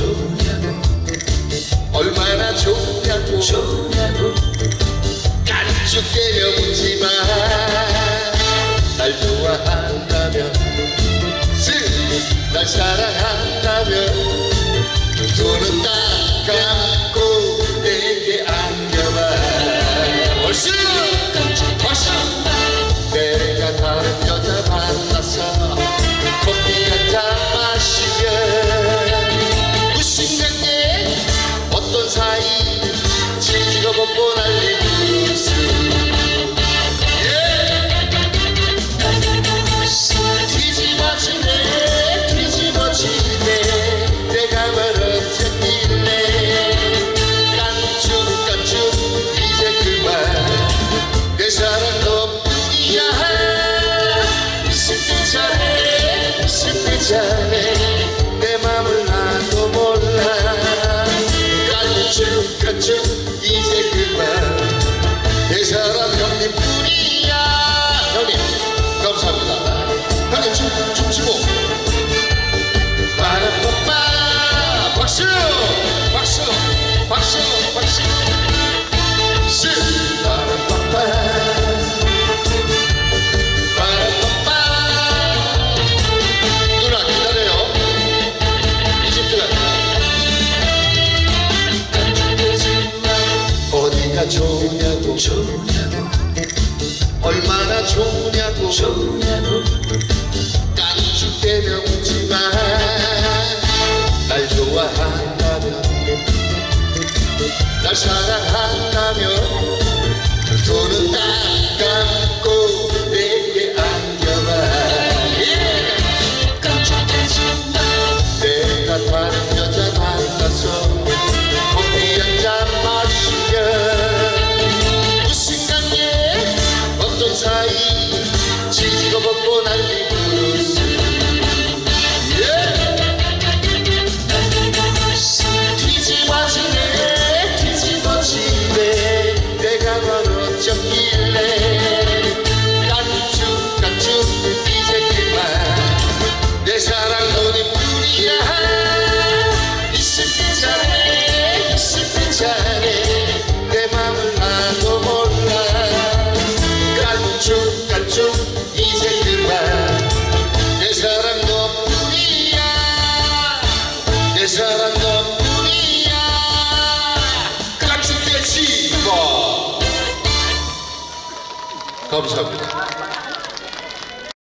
좋냐고? 얼마나 좋냐고? 좋냐고? 간축 깨려 묻지마 날 좋아한다면 즉날 사랑한다면 shine. 좋냐고 얼마나 좋냐고 좋냐고. 깐죽대며 웃지마. 날 좋아한다면 날 사랑한다면 손은 딱 감고 내게 안겨봐. 깜짝하지 마 내가 다른 Vamos, Gabriel.